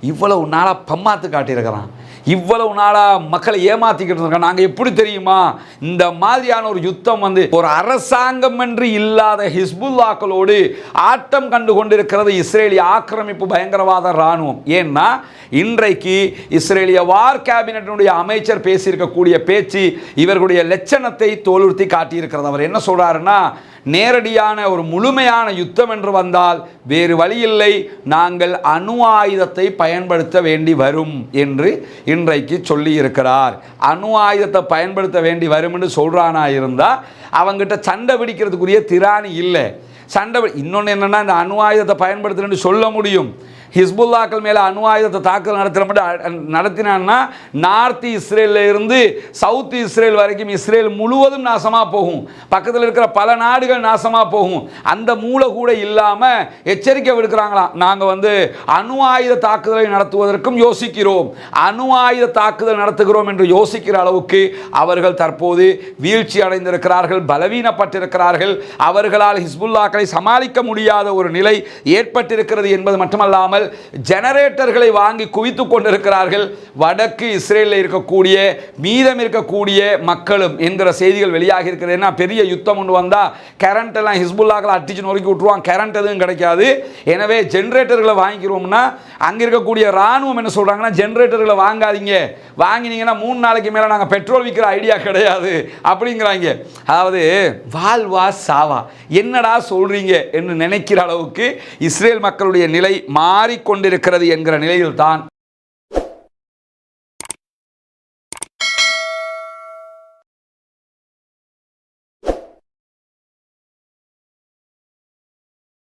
இவ்வளவு நாளாக பம்மாத்து காட்டியிருக்கிறான். இவ்வளவு நாளாக மக்களை ஏமாத்திக்கிட்டு இருக்கான் நாங்கள் எப்படி தெரியுமா? இந்த மாதிரியான ஒரு யுத்தம் வந்து ஒரு அரசாங்கம் என்று இல்லாத ஹிஸ்புல்லாக்களோடு ஆட்டம் கண்டு கொண்டிருக்கிறது இஸ்ரேலிய ஆக்கிரமிப்பு பயங்கரவாத இராணுவம். ஏன்னா இன்றைக்கு இஸ்ரேலிய வார் கேபினட்டினுடைய அமைச்சர் பேசியிருக்கக்கூடிய பேச்சு இவர்களுடைய லட்சணத்தை தோலுறுத்தி காட்டியிருக்கிறது. அவர் என்ன சொல்றாருன்னா நேரடியான ஒரு முழுமையான யுத்தம் என்று வந்தால் வேறு வழியில்லை. நாங்கள் அணு ஆயுதத்தை பயன்படுத்த வேண்டி வரும் என்று இன்றைக்கு சொல்லி இருக்கிறார் அணு ஆயுதத்தை பயன்படுத்த வேண்டி வரும்னு சொல்கிறானா இருந்தால் அவங்ககிட்ட சண்டை பிடிக்கிறதுக்குரிய திராணி இல்லை. சண்டை இன்னொன்று என்னென்னா இந்த அணு ஆயுதத்தை பயன்படுத்துறேன்னு சொல்ல முடியும். ஹிஸ்புல்லாக்கள் மேலே அணு ஆயுதத்தை தாக்குதல் நடத்துகிற மட்டும் நடத்தினான்னா நார்த் இஸ்ரேலில் இருந்து சவுத் இஸ்ரேல் வரைக்கும் இஸ்ரேல் முழுவதும் நாசமாக போகும். பக்கத்தில் இருக்கிற பல நாடுகள் நாசமாக போகும். அந்த மூளை கூட இல்லாமல் எச்சரிக்கை விடுக்கிறாங்களாம் நாங்கள் வந்து அணு ஆயுத தாக்குதலை நடத்துவதற்கும் யோசிக்கிறோம். அணு ஆயுத தாக்குதல் நடத்துகிறோம் என்று யோசிக்கிற அளவுக்கு அவர்கள் தற்போது வீழ்ச்சி அடைந்திருக்கிறார்கள் பலவீனப்பட்டிருக்கிறார்கள். அவர்களால் ஹிஸ்புல்லாக்களை சமாளிக்க முடியாத ஒரு நிலை ஏற்பட்டிருக்கிறது என்பது மட்டுமல்லாமல் ஜெனரேட்டர்களை வாங்கி குவித்து கொண்டிருக்கிறார்கள். வடக்கு இஸ்ரேலில் இருக்கக்கூடிய மீதம் இருக்கக்கூடிய மக்களும் என்கிற செய்திகள் வெளியாகி இருக்கிறது. ஏன்னா பெரிய யுத்தம் ஒன்று வந்தால் கரண்ட் எல்லாம் ஹிஸ்புல்லாக்களை அட்டிச்சு நொறுக்கி விட்டுருவான் கரண்ட் எதுவும் கிடைக்காது. எனவே ஜென்ரேட்டர்களை வாங்கிக்கிறோம்னா அங்கே இருக்கக்கூடிய இராணுவம் என்ன சொல்கிறாங்கன்னா ஜென்ரேட்டர்களை வாங்காதீங்க. வாங்கினீங்கன்னா மூணு நாளைக்கு மேலே நாங்கள் பெட்ரோல் விற்கிற ஐடியா கிடையாது. அப்படிங்கிறாங்க. அதாவது வாழ்வா சாவா. என்னடா சொல்கிறீங்க என்று நினைக்கிற அளவுக்கு இஸ்ரேல் மக்களுடைய நிலை மாறிக்கொண்டிருக்கிறது என்கிற நிலையில் தான்